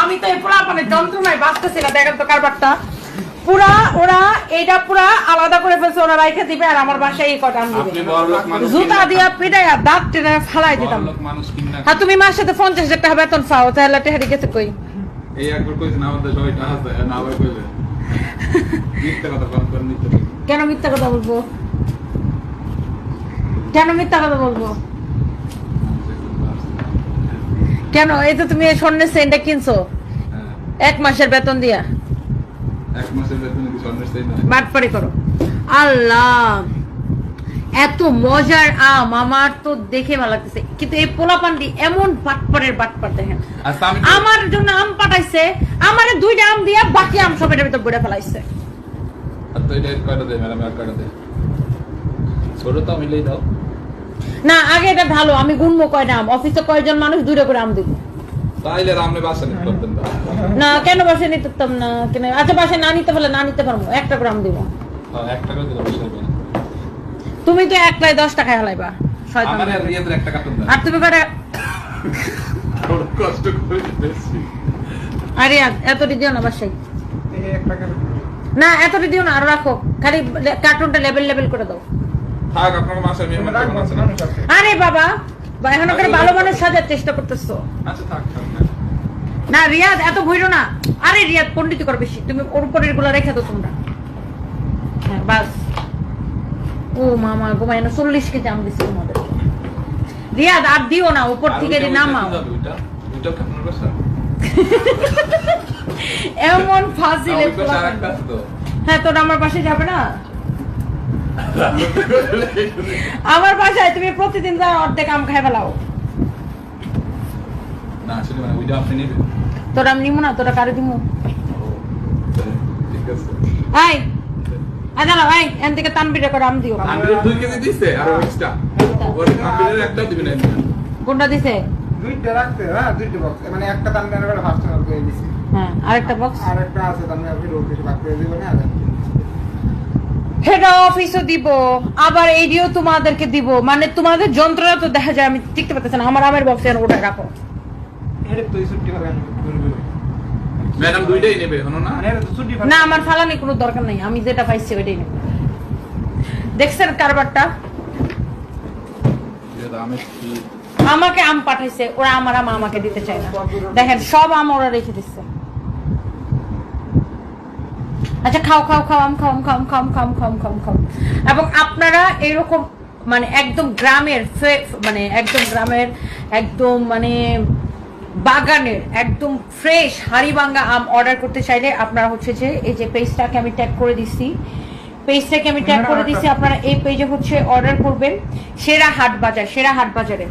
আমি তো পোলা মানে যন্ত্রণায় বাঁচতেছি না দেখেন তো কারবারটা। পুরা ওরা এটা পুরা আলাদা করে ফেলছে ওরা রাইখে দিবে আর আমার বাসায় এই কটা জুতা দিয়া পিটাইয়া দাঁত টেনে ফালাই দিতাম। আর তুমি মার সাথে পঞ্চাশ হাজার টাকা বেতন পাও তাহলে টেহারি গেছে কই? এই একবার কইছেন আমাদের সবাই টাকা দেয় না আবার কইলে মিথ্যা কথা ফোন করে কেন মিথ্যা কথা বলব? কেন মিথ্যা কথা বলব? কেন? এই তো তুমি এই স্বর্ণের সেন্টটা কিনছো? হ্যাঁ, এক মাসের বেতন দিয়া। এক মাসের বেতনে কি স্বর্ণের বাটপারি করো। আল্লাহ! এত মজার আম আমার তো দেখে ভালো লাগতেছে। কিন্তু এই পোলাপান্ডি এমন বাটপারের বাটপার দেখেন। আমার জন্য আম পাঠাইছে আমারে দুইটা আম দিয়া বাকি আম সব এটার ভিতর বইটা ফেলাইছে। আর তো এটা কয়টা দেয় ম্যাডাম আর কয়টা দেয় ছোট তো মিলেই দাও। না আগে এটা ভালো আমি গুনবো কয়টা আম? অফিসে কয়জন মানুষ দুইটা করে আম দিব। তাইলে রামনে বাসা নিতে করতেন না। না কেন বাসে নিতে পারতাম না? কেন? আচ্ছা বাসে না নিতে পারলে না নিতে পারব একটা করে আম দিব। হ্যাঁ, এক টাকা দিলে বসে হবে তুমি তো একলাই দশ টাকায় হালাইবা শয়তান। আমার আর রিয়াদের একটা কার্টুন দাও আর তুমি বড় কষ্ট করে বেশি আরে এতটি দিও না বাসায়। না এতটি দিও না আরও রাখো। খালি কার্টুনটা লেভেল লেভেল করে দাও। থাক আপনার মাসের মেহমান কেমন আছে আরে বাবা বা এখন ওখানে ভালো মানুষ সাজার চেষ্টা করতেছো। আচ্ছা থাক। না রিয়াদ এত ভইরো না। আরে রিয়াদ পন্ডিত কর বেশি। তুমি ওর উপরেরগুলো রেখে তোমরা। হ্যাঁ বাস। ও মামা গোমাই না চল্লিশ কেজি আম দিচ্ছি তোমাদের। রিয়াদ আর দিও না উপর থেকে নামাও। এমন ফাজিলে হ্যাঁ তোর আমার পাশে যাবে না? আমার বাসায় তুমি প্রতিদিন যা অর্ধেক আম খাই ফেলাও। না আসলে মানে ওইটা আপনি নেবেন। তোর আমি নিমু না তোরা কারে দিমু? ঠিক আছে আই আই দাঁড়াও আই এন থেকে তানবিটা করে আম দিও। আন্ডারের দুই কেজি দিছে আর এক্সট্রা ওর আন্ডারের একটা দিবেন না কোনটা দিছে? দুইটা রাখতে হ্যাঁ দুইটা বক্স মানে একটা দেন করে ফার্স্ট করে দিছি। হ্যাঁ আরেকটা বক্স আর একটা আছে দাম আপনি রোড কিছু বাদ করে দিবেন আর হেড অফিসও দিব আবার এইডিও তোমাদেরকে দিব। মানে তোমাদের যন্ত্রণা তো দেখা যায় আমি টিকতে পারতেছি না আমার আমের বক্সে ওটা রাখো। ম্যাডাম দুইটাই নেবে না? আমার ফালানি কোনো দরকার নেই আমি যেটা পাইছি ওইটাই নেব। দেখছেন কারবারটা? আমাকে আম পাঠাইছে ওরা আমার আম আমাকে দিতে চায় না। দেখেন সব আম ওরা রেখে দিচ্ছে। আচ্ছা খাও খাও খাও আম খাও আম খাও আম খাও আম খাও আম খাও আম খাও আম খাও। এবং আপনারা এরকম মানে একদম গ্রামের মানে একদম গ্রামের একদম মানে বাগানের একদম ফ্রেশ হাড়িভাঙ্গা আম অর্ডার করতে চাইলে আপনারা হচ্ছে যে এই যে পেজটাকে আমি ট্যাগ করে দিচ্ছি পেজটাকে আমি ট্যাগ করে দিচ্ছি আপনারা এই পেজে হচ্ছে অর্ডার করবেন সেরা হাট বাজার সেরা হাট বাজারে।